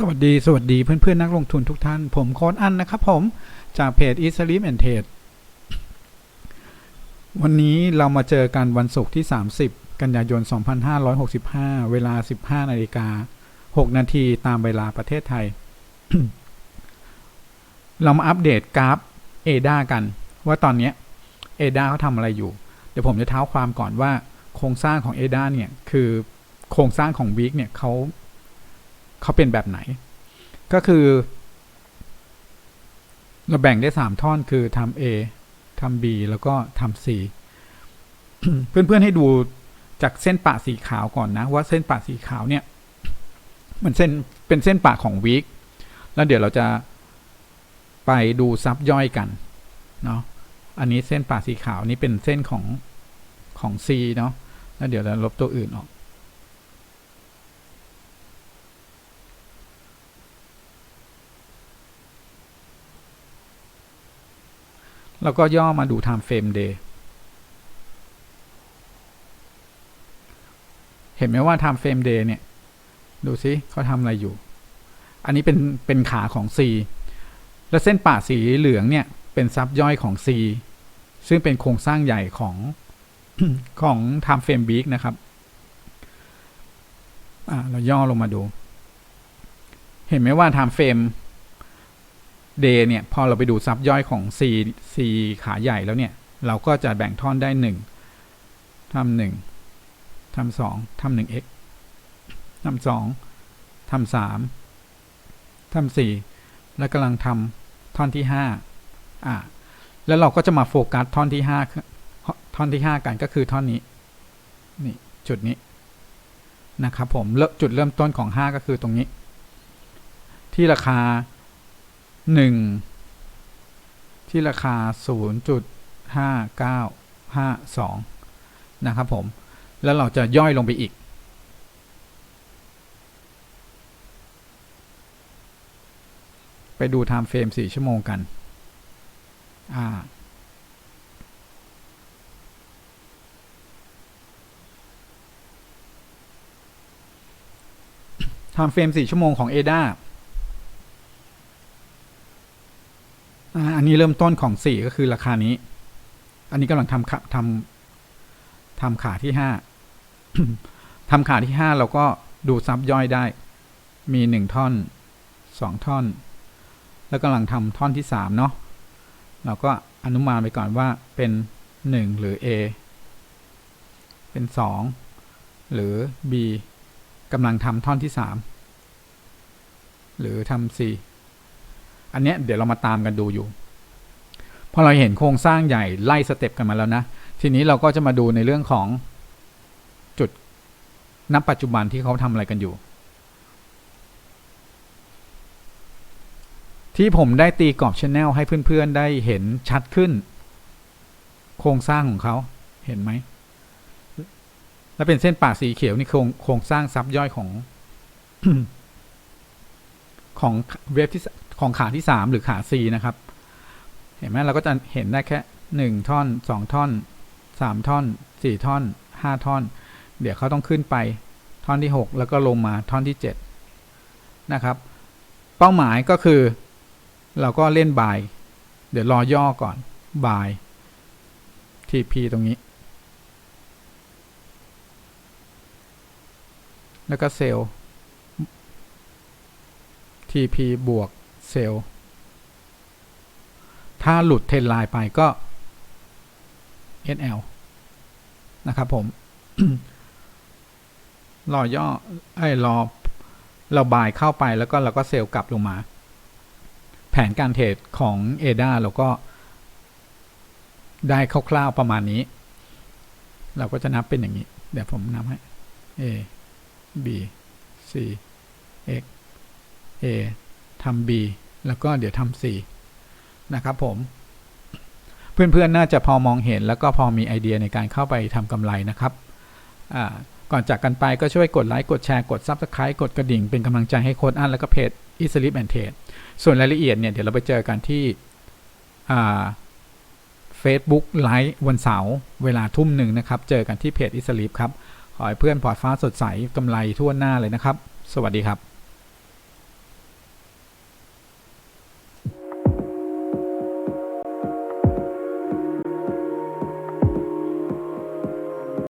สวัสดี สวัสดีเพื่อนๆ นักลงทุนทุกท่าน ผมโค้ดอันนะครับผม จากเพจ e s l e e p and Trade วันนี้เรามาเจอกันวันศุกร์ที่ 30 กันยายน 2565 เวลา 15นาฬิกา6นาทีตามเวลาประเทศไทย เรามาอัปเดตกราฟ ADA กัน ว่าตอนนี้ย ADA เขาทำอะไรอยู่ เดี๋ยวผมจะเท้าความก่อนว่าโครงสร้างของ ADA เนี่ย คือโครงสร้างของ Week เนี่ยเขา เขาเป็นแบบไหน ก็คือ เราแบ่งได้สามท่อนคือทำ A ทำ B แล้วก็ทำ C เพื่อนๆให้ดูจากเส้นปะสีขาวก่อนนะ ว่าเส้นปะสีขาวเนี่ยมันเส้นเป็นเส้นปะของวีคแล้วเดี๋ยวเราจะไปดูซับย่อยกันเนาะอันนี้เส้นปะสีขาวนี่เป็นเส้นของของ C เนาะแล้วเดี๋ยวเราลบตัวอื่นออก แล้วก็ย่อมาดู time frame day เห็นไหมว่า time frame day เนี่ย ดูซิเขาทำอะไรอยู่ อันนี้เป็นเป็นขาของ C และเส้นป่าสีเหลืองเนี่ย เป็นซับย่อยของ C ซึ่งเป็นโครงสร้างใหญ่ของของ time frame week นะครับอ่าเราย่อลงมาดู เห็นไหมว่า time frame day เนี่ยพอเราไปดูซับย่อยของ C C ขาใหญ่แล้วเนี่ย เราก็จะแบ่งท่อนได้หนึ่งทำหนึ่งทำสองทำหนึ่ง x ทำสองทำสามทำสี่แล้วกำลังทำท่อนที่ห้าอ่าแล้วเราก็จะมาโฟกัสท่อนที่ห้าท่อนที่ห้ากันก็คือท่อนนี้นี่จุดนี้นะครับผมเริ่มจุดเริ่มต้นของห้าก็คือตรงนี้ ที่ราคา หนึ่งที่ราคาศูนย์จุดห้าเก้าห้าสองนะครับผม แล้วเราจะย่อยลงไปอีก ไปดู time frame 4 ชั่วโมงกัน อ่า time frame 4ชั่วโมงของ ADA อันนี้เริ่มต้นของ 4 ก็คือราคานี้ อันนี้กำลังทำขาทำทำขาที่ 5 ทำขาที่ 5 เราก็ดูซับย่อยได้ มี 1 ท่อน 2 ท่อน แล้วกำลังทำท่อนที่ 3 เนาะเราก็อนุมานไปก่อนว่าเป็น 1 หรือ A เป็น 2 หรือ B กำลังทำท่อนที่ 3 หรือทำ C อันเนี้ยเดี๋ยวเรามาตามกันดูอยู่พอเราเห็นโครงสร้างใหญ่ไล่สเต็ปกันมาแล้วนะ ทีนี้เราก็จะมาดูในเรื่องของจุดณปัจจุบันที่เขาทำอะไรกันอยู่ ที่ผมได้ตีกรอบชแนลให้เพื่อนๆได้เห็นชัดขึ้น โครงสร้างของเขาเห็นไหมและเป็นเส้นป่าสีเขียวนี่โครงโครงสร้างซับย่อยของ ของเว็บที่ ของขาที่สามหรือขา C นะครับ เห็นไหมเราก็จะเห็นได้แค่หนึ่งท่อนสองท่อนสามท่อนสี่ท่อนห้าท่อน เดี๋ยวเขาต้องขึ้นไปท่อนที่หกแล้วก็ลงมาท่อนที่เจ็ดนะครับ เป้าหมายก็คือเราก็เล่นบาย เดี๋ยวรอย่อก่อนบาย TP ตรงนี้ แล้วก็เซลล์ TP บวก เซลล์ถ้าหลุดเทรนไลน์ไปก็ NL นะครับผมรอย่อไอ้รอเราบายเข้าไปแล้วก็เราก็เซลล์กลับลงมา แผนการเทรดของ ADA เราก็ได้คร่าวๆประมาณนี้ เราก็จะนับเป็นอย่างนี้ เดี๋ยวผมนับให้ A B C X A ทำ B แล้วก็เดี๋ยวทำ C นะครับผม เพื่อนๆ น่าจะพอมองเห็นแล้วก็พอมีไอเดียในการเข้าไปทำกำไรนะครับก่อนจากกันไปก็ช่วยกดไลค์ กดแชร์ กด Subscribe กดกระดิ่งเป็นกำลังใจให้โค้ดอันแล้วก็เพจ e s l e e p and Trade ส่วนรายละเอียดเนี่ย เดี๋ยวเราไปเจอกันที่เฟซบุ๊กไลฟ์วันเสาร์เวลาทุ่มหนึ่งนะครับ เจอกันที่เพจ e s l e e p ครับ ขอให้เพื่อนพอร์ตฟ้าสดใสกำไรทั่วหน้าเลยนะครับ สวัสดีครับ